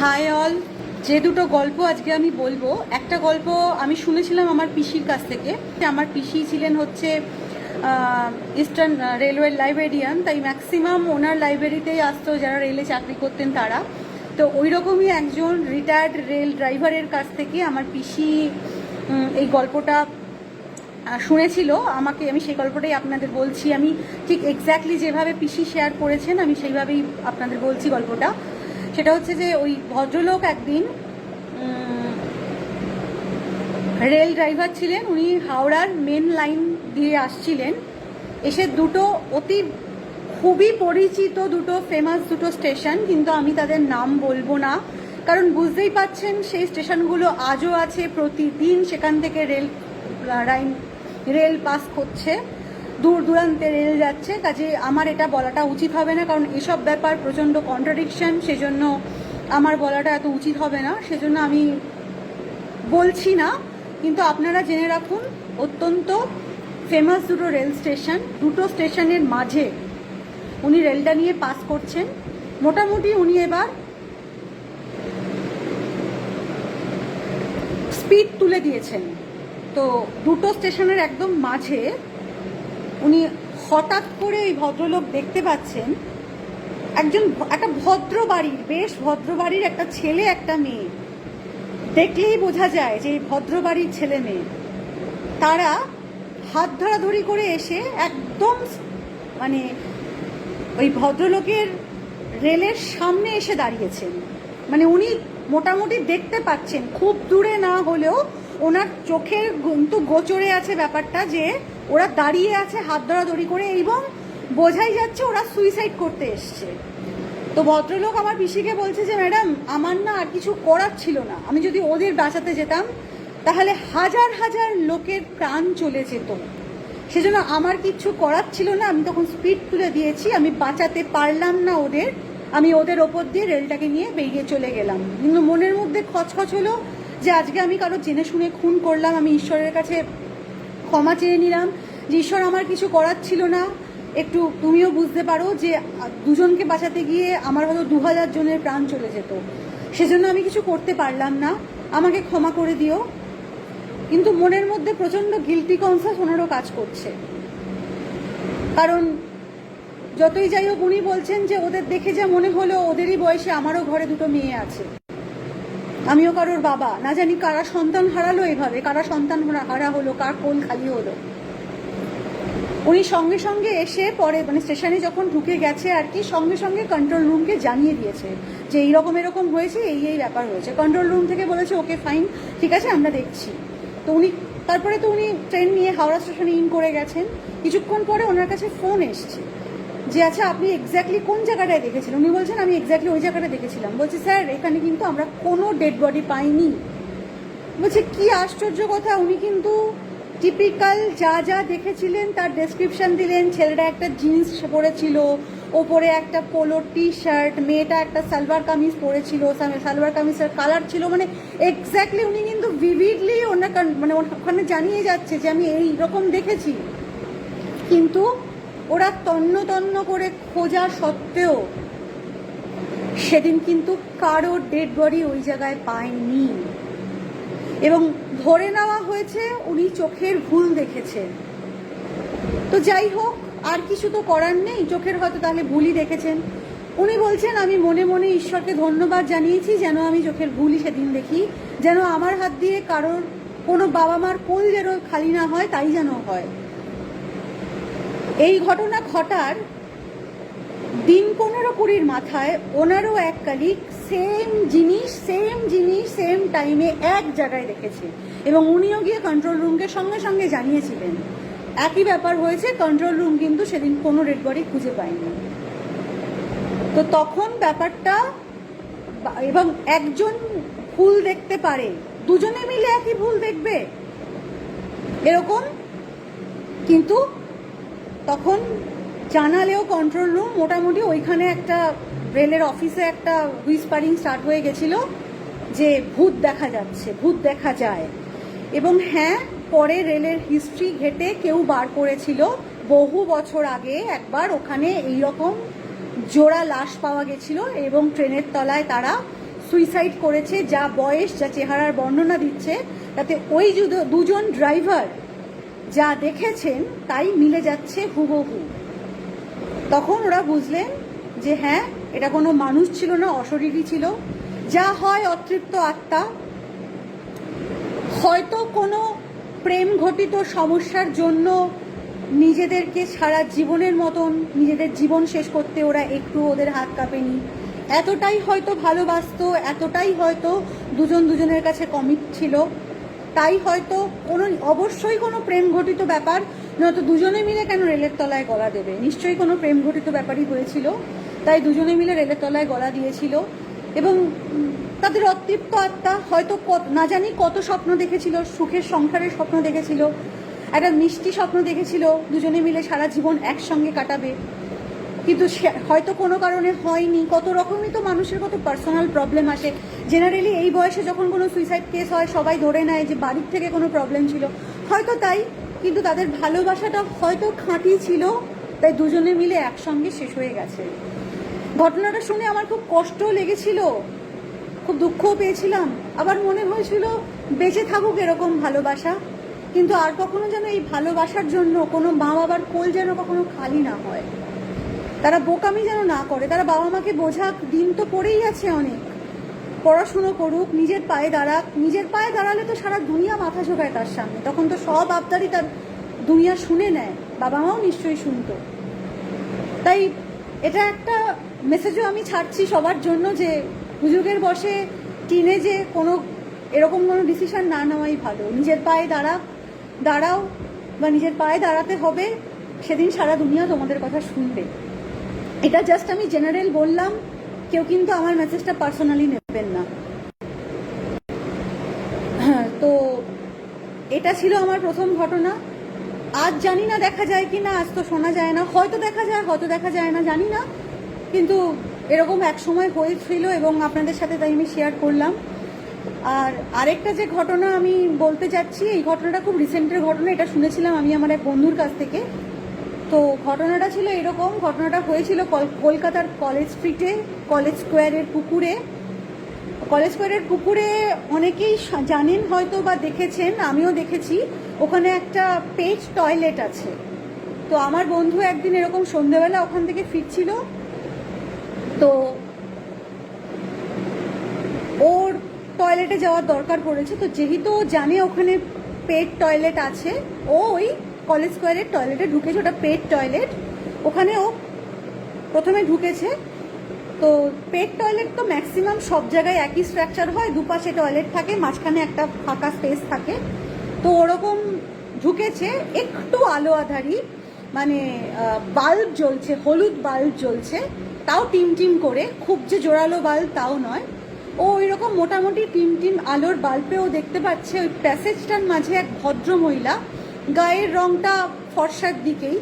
High all. যে দুটো গল্প আজকে আমি বলব, একটা গল্প আমি শুনেছিলাম আমার পিসির কাছ থেকে। আমার পিসি ছিলেন হচ্ছে ইস্টার্ন রেলওয়ে লাইব্রেরিয়ান তাই ম্যাক্সিমাম ওনার লাইব্রেরিতেই আসতো যারা রেলে চাকরি করতেন তারা। তো ওই রকমই একজন রিটায়ার্ড রেল ড্রাইভারের কাছ থেকে আমার পিসি এই গল্পটা শুনেছিল। আমাকে, আমি সেই গল্পটাই আপনাদের বলছি। আমি ঠিক এক্স্যাক্টলি যেভাবে পিসি শেয়ার করেছেন, আমি সেইভাবেই আপনাদের বলছি গল্পটা। সেটা হচ্ছে যে ওই ভদ্রলোক একদিন রেল ড্রাইভার ছিলেন, উনি হাওড়ার মেন লাইন দিয়ে আসছিলেন। এসে দুটো অতি খুবই পরিচিত দুটো ফেমাস দুটো স্টেশন কিন্তু আমি তাদের নাম বলব না। কারণ বুঝতেই পাচ্ছেন, সেই স্টেশনগুলো আজও আছে প্রতিদিন সেখান থেকে রেল লাইন রেল পাস করছে। দূর দূরান্তে রেল যাচ্ছে, কাজে আমার এটা বলাটা উচিত হবে না, কারণ এসব ব্যাপার প্রচণ্ড কন্ট্রাডিকশন সেজন্য আমার বলাটা এত উচিত হবে না, সেজন্য আমি বলছি না, কিন্তু আপনারা জেনে রাখুন, অত্যন্ত ফেমাস দুটো রেল স্টেশন, দুটো স্টেশনের মাঝে উনি রেলটা নিয়ে পাস করছেন, মোটামুটি উনি এবার স্পিড তুলে দিয়েছেন। তো দুটো স্টেশনের একদম মাঝে উনি হঠাৎ করে ওই ভদ্রলোক দেখতে পাচ্ছেন, একজন একটা ভদ্র বাড়ির, বেশ ভদ্র বাড়ির একটা ছেলে, একটা মেয়ে। দেখলেই বোঝা যায় যে এই ভদ্র বাড়ির ছেলে মেয়ে। তারা হাত ধরাধরি করে এসে একদম মানে ওই ভদ্রলোকের রেলের সামনে এসে দাঁড়িয়েছেন। মানে উনি মোটামুটি দেখতে পাচ্ছেন, খুব দূরে না হলেও ওনার চোখের কিন্তু গোচরে আছে ব্যাপারটা যে ওরা দাঁড়িয়ে আছে হাত ধরাধরি করে এবং বোঝাই যাচ্ছে ওরা সুইসাইড করতে এসছে। তো ভদ্রলোক আমার পিসিকে বলছে যে, ম্যাডাম, আমার না আর কিছু করার ছিল না। আমি যদি ওদের বাঁচাতে যেতাম, তাহলে হাজার হাজার লোকের প্রাণ চলে যেত। সেজন্য আমার কিচ্ছু করার ছিল না। আমি তখন স্পিড তুলে দিয়েছি। আমি বাঁচাতে পারলাম না ওদের। আমি ওদের ওপর দিয়ে রেলটাকে নিয়ে বেরিয়ে চলে গেলাম। কিন্তু মনের মধ্যে খচখচ হলো যে আজকে আমি কারও জেনে শুনে খুন করলাম, আমি ঈশ্বরের কাছে ক্ষমা চেয়ে নিলাম। যে ঈশ্বর আমার কিছু করার ছিল না, একটু তুমিও বুঝতে পারো যে দুজনকে বাঁচাতে গিয়ে আমার হয়তো দু হাজার জনের প্রাণ চলে যেত। সেজন্য আমি কিছু করতে পারলাম না। আমাকে ক্ষমা করে দিও। কিন্তু মনের মধ্যে প্রচণ্ড গিলটি কনসাস ওনারও কাজ করছে। কারণ যতই যাই হোক, উনি বলছেন যে ওদের দেখে যা মনে হলো ওদেরই বয়সে আমারও ঘরে দুটো মেয়ে আছে। আমিও কারোর বাবা। না জানি কারা সন্তান হারালো এভাবে, কারা সন্তান হারা- হলো, কার কোল খালি হলো। উনি সঙ্গে সঙ্গে এসে পরে মানে স্টেশনে যখন ঢুকে গেছে আর কি, সঙ্গে সঙ্গে কন্ট্রোল রুমকে জানিয়ে দিয়েছে যে এইরকম এরকম হয়েছে, এই এই ব্যাপার হয়েছে। কন্ট্রোল রুম থেকে বলেছে, ওকে ফাইন ঠিক আছে, আমরা দেখছি। তো উনি তারপরে তো উনি ট্রেন নিয়ে হাওড়া স্টেশনে ইন করে গেছেন। কিছুক্ষণ পরে ওনার কাছে ফোন এসছে। যে আচ্ছা আপনি এক্স্যাক্টলি কোন জায়গাটায় দেখেছিলেন উনি বলছেন, আমি এক্স্যাক্টলি ওই জায়গাটা দেখেছিলাম। বলছি, স্যার, এখানে কিন্তু আমরা কোনো ডেড বডি পাইনি। বলছে, কি আশ্চর্য কথা, উনি কিন্তু টিপিক্যাল যা যা দেখেছিলেন, তার ডেসক্রিপশন দিলেন। ছেলেটা একটা জিন্স পরেছিল, ওপরে একটা পোলো টি শার্ট মেয়েটা একটা সালোয়ার কামিজ পরেছিল সালোয়ার কামিজের কালার ছিল। মানে এক্স্যাক্টলি উনি কিন্তু ভিভিডলি ওনার মানে ওখানে জানিয়ে যাচ্ছে যে, আমি এই রকম দেখেছি। কিন্তু ওরা তন্ন তন্ন করে খোঁজা সত্ত্বেও সেদিন কিন্তু কারও ডেড বডি ওই জায়গায় পায়নি। এবং ধরে নেওয়া হয়েছে উনি চোখের ভুল দেখেছেন। তো যাই হোক, আর কিছু তো করার নেই, চোখের হয়তো তাহলে ভুলই দেখেছেন। উনি বলছেন, আমি মনে মনে ঈশ্বরকে ধন্যবাদ জানিয়েছি, যেন আমি চোখের ভুলই সেদিন দেখি, যেন আমার হাত দিয়ে কারোর কোনো বাবা মার কোল যেন খালি না হয়, তাই যেন হয়। এই ঘটনা ঘটার দিন পনেরো কুড়ির মাথায় ওনারও এক কালিক সেম জিনিস সেম জিনিস সেম টাইমে এক জায়গায় দেখেছে এবং উনিও গিয়ে কন্ট্রোল রুমকে সঙ্গে সঙ্গে জানিয়েছিলেন। একই ব্যাপার হয়েছে কন্ট্রোল রুম কিন্তু সেদিন কোনো ডেড বডি খুঁজে পায়নি। তো তখন ব্যাপারটা এবং একজন ভুল দেখতে পারে, দুজনে মিলে একই ভুল দেখবে, এরকম। কিন্তু তখন জানালেও কন্ট্রোল রুম মোটামুটি ওইখানে একটা রেলের অফিসে একটা হুইসপারিং স্টার্ট হয়ে গেছিল যে ভূত দেখা যাচ্ছে, ভূত দেখা যায়। এবং হ্যাঁ পরে রেলের হিস্ট্রি ঘেটে কেউ বার করেছিল। বহু বছর আগে একবার ওখানে এই রকম জোড়া লাশ পাওয়া গেছিল এবং ট্রেনের তলায় তারা সুইসাইড করেছে। যা বয়স, যা চেহারার বর্ণনা দিচ্ছে, তাতে ওই দুজন ড্রাইভার যা দেখেছেন তাই মিলে যাচ্ছে হুবহু। তখন ওরা বুঝলেন যে হ্যাঁ এটা কোনো মানুষ ছিল না, অশরীরই ছিল। যা হয় অতৃপ্ত আত্মা। হয়তো কোনো প্রেম ঘটিত সমস্যার জন্য নিজেদেরকে সারা জীবনের মতন, নিজেদের জীবন শেষ করতে ওরা একটু ওদের হাত কাঁপেনি। এতটাই হয়তো ভালোবাসতো, এতটাই হয়তো দুজন দুজনের কাছে কমিট ছিল। তাই হয়তো কোনো, অবশ্যই কোনো প্রেম ঘটিত ব্যাপার, নয়তো দুজনে মিলে কেন রেলের তলায় গলা দেবে? নিশ্চয়ই কোনো প্রেম ঘটিত ব্যাপারই হয়েছিল, তাই দুজনে মিলে রেলের তলায় গলা দিয়েছিল। এবং তাদের অতৃপ্ত আত্মা হয়তো না জানি কত স্বপ্ন দেখেছিল, সুখের সংসারের স্বপ্ন দেখেছিল, একটা মিষ্টি স্বপ্ন দেখেছিল, দুজনে মিলে সারা জীবন একসঙ্গে কাটাবে। কিন্তু হয়তো কোনো কারণে হয়নি। কত রকমই তো মানুষের কত পার্সোনাল প্রবলেম আসে। জেনারেলি এই বয়সে যখন কোনো সুইসাইড কেস হয়, সবাই ধরে নেয় যে বাড়ির থেকে কোনো প্রবলেম ছিল। হয়তো তাই, কিন্তু তাদের ভালোবাসাটা হয়তো খাঁটি ছিল। তাই দুজনে মিলে একসঙ্গে শেষ হয়ে গেছে। ঘটনাটা শুনে আমার খুব কষ্টও লেগেছিল। খুব দুঃখও পেয়েছিলাম। আবার মনে হয়েছিল, বেঁচে থাকুক এরকম ভালোবাসা। কিন্তু আর কখনো যেন এই ভালোবাসার জন্য কোনো মা বাবার কোল যেন কখনো খালি না হয়। তারা বোকামি যেন না করে, তারা বাবা মাকে বোঝাক, দিন তো পড়েই আছে অনেক। পড়াশুনো করুক, নিজের পায়ে দাঁড়াক। নিজের পায়ে দাঁড়ালে তো সারা দুনিয়া মাথা ঝোকায় তার সামনে। তখন তো সব আবদারই তার দুনিয়া শুনে নেয়। বাবা মাও নিশ্চয়ই শুনতো। তাই এটা একটা মেসেজও আমি ছাড়ছি সবার জন্য যে হুজুগের বসে টিনে যে কোনো এরকম কোনো ডিসিশন না নেওয়াই ভালো। নিজের পায়ে দাঁড়া দাঁড়াও বা নিজের পায়ে দাঁড়াতে হবে, সেদিন সারা দুনিয়া তোমাদের কথা শুনবে। এটা জাস্ট আমি জেনারেল বললাম, কেউ কিন্তু আমার মেসেজটা পার্সোনালি নেবেন না। হ্যাঁ তো এটা ছিল আমার প্রথম ঘটনা। আজ জানি না দেখা যায় কি না, আজ তো শোনা যায় না। হয়তো দেখা যায়, হয়তো দেখা যায় না, জানি না। কিন্তু এরকম এক সময় হয়েছিল এবং আপনাদের সাথে তাই আমি শেয়ার করলাম। আর আরেকটা যে ঘটনা আমি বলতে যাচ্ছি এই ঘটনাটা খুব রিসেন্টের ঘটনা, এটা শুনেছিলাম আমি আমার এক বন্ধুর কাছ থেকে। তো ঘটনাটা ছিল এরকম, ঘটনাটা হয়েছিল কল- কলকাতার কলেজ স্ট্রিটে, কলেজ স্কোয়ারের পুকুরে। কলেজ স্কোয়ারের পুকুরে অনেকেই জানেন হয়তো বা দেখেছেন, আমিও দেখেছি। ওখানে একটা পেজ টয়লেট আছে। তো আমার বন্ধু একদিন এরকম সন্ধেবেলা ওখান থেকে ফিরছিল। তো ওর টয়লেটে যাওয়ার দরকার পড়েছে। তো যেহেতু ও জানে ওখানে পেট টয়লেট আছে, ওই কলেজ স্কোয়ারের টয়লেটে ঢুকেছে, ওটা পেট টয়লেট। ওখানে ও প্রথমে ঢুকেছে। তো পেট টয়লেট তো ম্যাক্সিমাম সব জায়গায় একই স্ট্রাকচার হয়, দুপাশে টয়লেট থাকে, মাঝখানে একটা ফাঁকা স্পেস থাকে। তো ওরকম ঢুকেছে, একটু আলো আধারি মানে বাল্ব জ্বলছে, হলুদ বাল্ব জ্বলছে। তাও টিম টিম করে, খুব যে জোরালো বাল্ব তাও নয়। ও ওই রকম মোটামুটি টিম টিম আলোর বাল্বেও দেখতে পাচ্ছে। ওই প্যাসেজটার মাঝে এক ভদ্র মহিলা গায়ের রংটা ফর্সার দিকেই,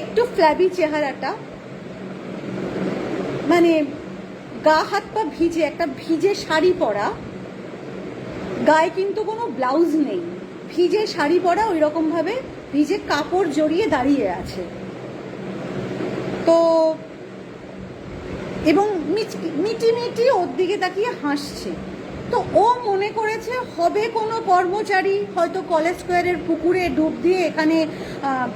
একটু ফ্ল্যাবি চেহারাটা মানে গা হাত পা ভিজে, একটা ভিজে শাড়ি পরা, গায়ে কিন্তু কোনো ব্লাউজ নেই, ভিজে শাড়ি পরা ওই রকম ভাবে ভিজে কাপড় জড়িয়ে দাঁড়িয়ে আছে। তো এবং মিটি মিটি ওর দিকে তাকিয়ে হাসছে। তো ও মনে করেছে হবে কোনো কর্মচারী হয়তো কলেজ স্কোয়ারের পুকুরে ডুব দিয়ে এখানে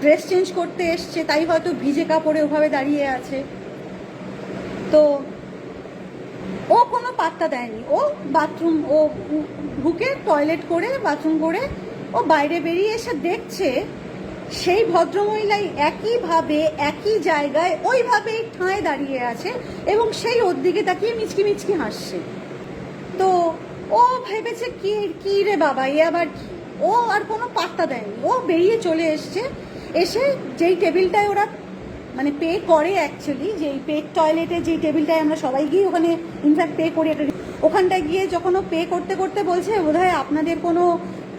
ড্রেস চেঞ্জ করতে এসছে, তাই হয়তো ভিজে কাপড়ে ওভাবে দাঁড়িয়ে আছে। তো ও কোনো পাত্তা দেয়নি। ও বাথরুম, ও ঢুকে টয়লেট করে, বাথরুম করে, ও বাইরে বেরিয়ে এসে দেখছে সেই ভদ্রমহিলাই একইভাবে, একই জায়গায়, ওইভাবেই ঠাঁয় দাঁড়িয়ে আছে এবং সেই ওর দিকে তাকিয়ে মিচকি মিচকি হাসছে। তো ও ভেবেছে কি কি রে বাবা, এ আবার কি? ও আর কোনো পাত্তা দেয়নি। ও বেরিয়ে চলে এসছে, এসে যেই টেবিলটায় ওরা মানে পে করে অ্যাকচুয়ালি যেই পেট টয়লেটে যেই টেবিলটায় আমরা সবাই গিয়ে ওখানে ইনফ্যাক্ট পে করি একটা ওখানটায় গিয়ে যখন ও পে করতে করতে বলছে, বোধহয় আপনাদের কোনো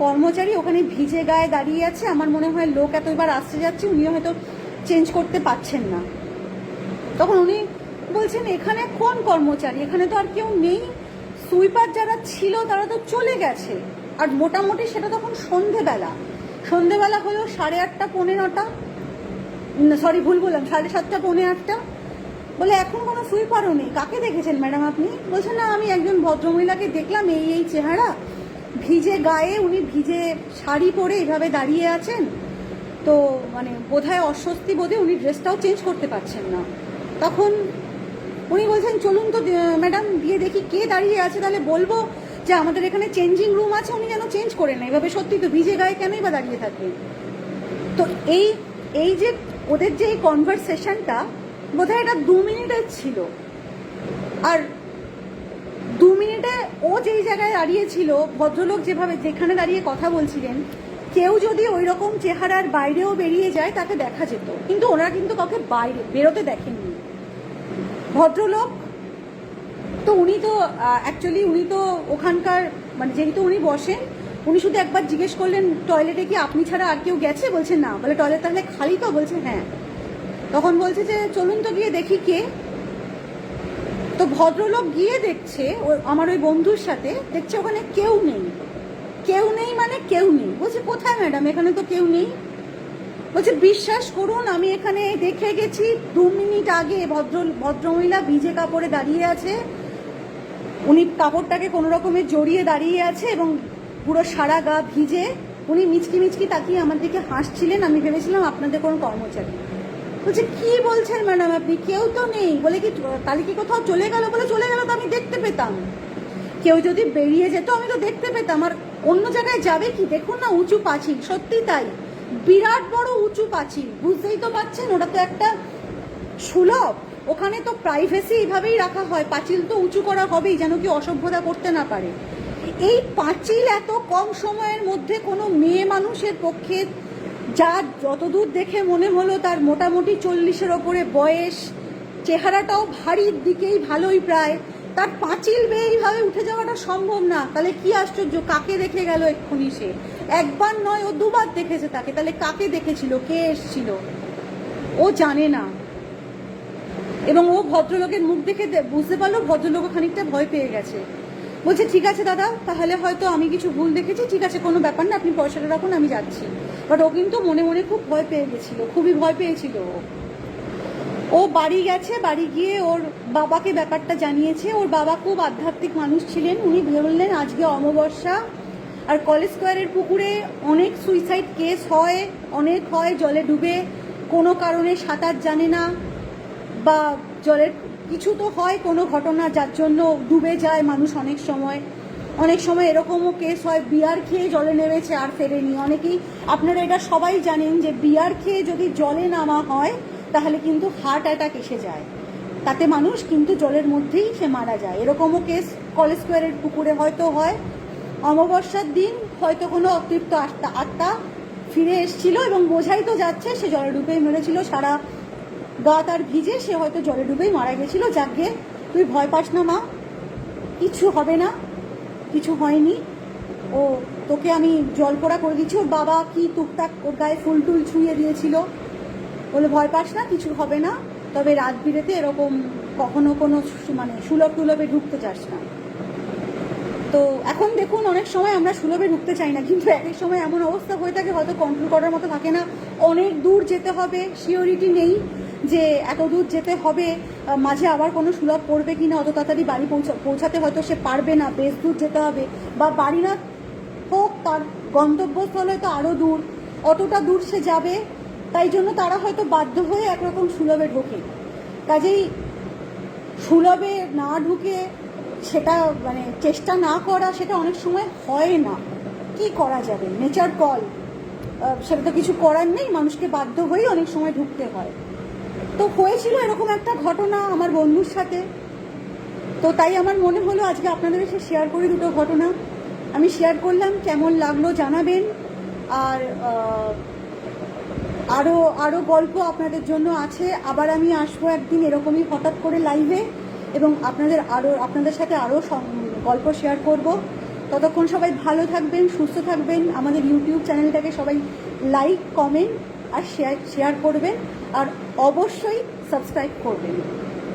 কর্মচারী ওখানে ভিজে গায়ে দাঁড়িয়ে আছে, আমার মনে হয় লোক এতবার আসতে যাচ্ছে, উনিও হয়তো চেঞ্জ করতে পারছেন না। তখন উনি বলছেন, এখানে কোন কর্মচারী? এখানে তো আর কেউ নেই। সুইপার যারা ছিল, তারা তো চলে গেছে। আর মোটামুটি সেটা তখন সন্ধেবেলা। সন্ধেবেলা হলো সাড়ে আটটা, পৌনে নটা। সরি ভুল বললাম, সাড়ে সাতটা, পৌনে আটটা। বলে, এখন কোনো সুইপারও নেই। কাকে দেখেছেন ম্যাডাম আপনি? বলছেন না, আমি একজন ভদ্রমহিলাকে দেখলাম, এই এই চেহারা। ভিজে গায়ে, উনি ভিজে শাড়ি পরে এভাবে দাঁড়িয়ে আছেন। তো মানে বোধহয় অস্বস্তি বোধে উনি ড্রেসটাও চেঞ্জ করতে পারছেন না। তখন উনি বলছেন, চলুন তো ম্যাডাম, গিয়ে দেখি কে দাঁড়িয়ে আছে। তাহলে বলব যে আমাদের এখানে চেঞ্জিং রুম আছে, উনি যেন চেঞ্জ করে নেয়। এভাবে সত্যি তো ভিজে গায়ে কেনই বা দাঁড়িয়ে থাকবেন তো এই এই যে ওদের যে এই কনভারসেশনটা বোধহয় এটা দু মিনিটের ছিল। আর দু মিনিটে ও যেই জায়গায় দাঁড়িয়েছিল, ভদ্রলোক যেভাবে, যেখানে দাঁড়িয়ে কথা বলছিলেন, কেউ যদি ওই রকম চেহারার বাইরেও বেরিয়ে যায়, তাকে দেখা যেত। কিন্তু ওনারা কিন্তু কাউকে বাইরে, বেরোতে দেখেননি। ভদ্রলোক? তো উনি তো অ্যাকচুয়ালি উনি তো ওখানকার মানে যেহেতু উনি বসেন, উনি শুধু একবার জিজ্ঞেস করলেন টয়লেটে কি আপনি ছাড়া আর কেউ গেছে? বলছে, না। বলে টয়লেট তাহলে খালি তো? বলছে হ্যাঁ। তখন বলছে যে, চলুন তো গিয়ে দেখি কে। তো ভদ্রলোক গিয়ে দেখছে আমার ওই বন্ধুর সাথে, দেখছে ওখানে কেউ নেই। কেউ নেই মানে কেউ নেই। বলছে, কোথায় ম্যাডাম এখানে তো কেউ নেই। বলছে, বিশ্বাস করুন, আমি এখানে দেখে গেছি, দু মিনিট আগে ভদ্র, ভদ্রমহিলা ভিজে কাপড়ে দাঁড়িয়ে আছে। উনি কাপড়টাকে কোনো রকমের জড়িয়ে দাঁড়িয়ে আছে এবং পুরো সারা গা ভিজে। উনি মিচকি মিচকি তাকিয়ে আমার দিকে হাসছিলেন। আমি ভেবেছিলাম আপনাদের কোনো কর্মচারী। বলছে, কি বলছেন ম্যাডাম আপনি? কেউ তো নেই। বলে কি তাহলে কি কোথাও চলে গেল বলে চলে গেল তো আমি দেখতে পেতাম। কেউ যদি বেরিয়ে যেত আমি তো দেখতে পেতাম। আর অন্য জায়গায় যাবে কি? দেখুন না, উঁচু পাঁচিল। সত্যি তাই। বিরাট বড় উঁচু পাঁচিল। বুঝতেই তো পাচ্ছেন ওটা তো একটা সুলভ। ওখানে তো প্রাইভেসি এইভাবেই রাখা হয়। পাঁচিল তো উঁচু করা হবেই, যেন কি অসভ্যতা করতে না পারে। এই পাঁচিল এত কম সময়ের মধ্যে কোনো মেয়ে মানুষের পক্ষে, যা যতদূর দেখে মনে হলো তার মোটামুটি চল্লিশের ওপরে বয়স, চেহারাটাও ভারীর দিকেই ভালোই প্রায়। তার পাঁচিল বেয়ে এইভাবে উঠে যাওয়াটা সম্ভব না। তাহলে কি আশ্চর্য? কাকে দেখে গেল এক্ষুনি সে? একবার নয়, ও দুবার দেখেছে তাকে। তাহলে কাকে দেখেছিল? কে এসছিল? ও জানে না। এবং ও ভদ্রলোকের মুখ দেখে বুঝতে পারল ভদ্রলোক খানিকটা ভয় পেয়ে গেছে। বলছে, ঠিক আছে দাদা, তাহলে হয়তো আমি কিছু ভুল দেখেছি। ঠিক আছে, কোনো ব্যাপার না, আপনি পয়সাটা রাখুন, আমি যাচ্ছি। বাট ও কিন্তু মনে মনে খুব ভয় পেয়ে গেছিল, খুবই ভয় পেয়েছিল ও। ও বাড়ি গেছে, বাড়ি গিয়ে ওর বাবাকে ব্যাপারটা জানিয়েছে। ওর বাবা খুব আধ্যাত্মিক মানুষ ছিলেন, উনি বললেন, আজকে অমাবস্যা। আর কলেজ স্কোয়ারের পুকুরে অনেক সুইসাইড কেস হয়, অনেক হয়, জলে ডুবে। কোনো কারণে সাঁতার জানে না বা জলের কিছু তো হয় কোনো ঘটনা, যার জন্য ডুবে যায় মানুষ অনেক সময়। অনেক সময় এরকমও কেস হয়, বিয়ার খেয়ে জলে নেমেছে আর ফেরেনি। অনেকেই, আপনারা এটা সবাই জানেন যে বিয়ার খেয়ে যদি জলে নামা হয় তাহলে কিন্তু হার্ট অ্যাটাক এসে যায়। তাতে মানুষ কিন্তু জলের মধ্যেই সে মারা যায়। এরকমও কেস কলেজ স্কোয়ারের পুকুরে হয়তো হয়। অমাবস্যার দিন হয়তো কোনো অতৃপ্ত আত্মা আত্মা ফিরে এসেছিল এবং বোঝাই তো যাচ্ছে সে জলে ডুবেই মেরেছিল। সারা গা তার ভিজে সে হয়তো জলে ডুবেই মারা গেছিল। যাকে তুই ভয় পাস না মা। কিছু হবে না। কিছু হয়নি। ও, তোকে আমি জল পোড়া করে দিচ্ছি। ওর বাবা কি টুকটাক ওর গায়ে ফুল টুল ছুঁয়ে দিয়েছিল। বলে ভয় পাস না, কিছু হবে না। তবে রাত বিরেতে এরকম কখনো কোনো মানে সুলভ টুলভে ঢুকতে চাস না। তো এখন দেখুন অনেক সময় আমরা সুলভে ঢুকতে চাই না, কিন্তু এক সময় এমন অবস্থা হয়ে থাকে, হয়তো কন্ট্রোল করার মতো থাকে না। অনেক দূর যেতে হবে সিওরিটি নেই যে এত দূর যেতে হবে। মাঝে আবার কোনো সুলভ পড়বে কি না অত তাড়াতাড়ি বাড়ি পৌঁছা, পৌঁছাতে হয়তো সে পারবে না, বেশ দূর যেতে হবে। বা বাড়ি না হোক, তার গন্তব্যস্থল হয়তো আরও দূর। অতটা দূর সে যাবে তাই জন্য তারা হয়তো বাধ্য হয়ে একরকম সুলভে ঢোকে। কাজেই সুলভে না ঢুকে সেটা মানে চেষ্টা না করা সেটা অনেক সময় হয় না। কি করা যাবে? নেচার কল সেটা তো কিছু করার নেই, মানুষকে বাধ্য হয়েই অনেক সময় ঢুকতে হয়। তো হয়েছিল এরকম একটা ঘটনা আমার বন্ধুর সাথে। তো তাই আমার মনে হলো আজকে আপনাদের এসে শেয়ার করি দুটো ঘটনা। আমি শেয়ার করলাম, কেমন লাগল জানাবেন। আর আরও আরও গল্প আপনাদের জন্য আছে। আবার আমি আসব একদিন এরকমই হঠাৎ করে লাইভে এবং আপনাদের আরও আপনাদের সাথে আরও গল্প শেয়ার করব। ততক্ষণ সবাই ভালো থাকবেন, সুস্থ থাকবেন। আমাদের ইউটিউব চ্যানেলটাকে সবাই লাইক কমেন্ট আর শেয়ার শেয়ার করবেন। আর অবশ্যই সাবস্ক্রাইব করবেন।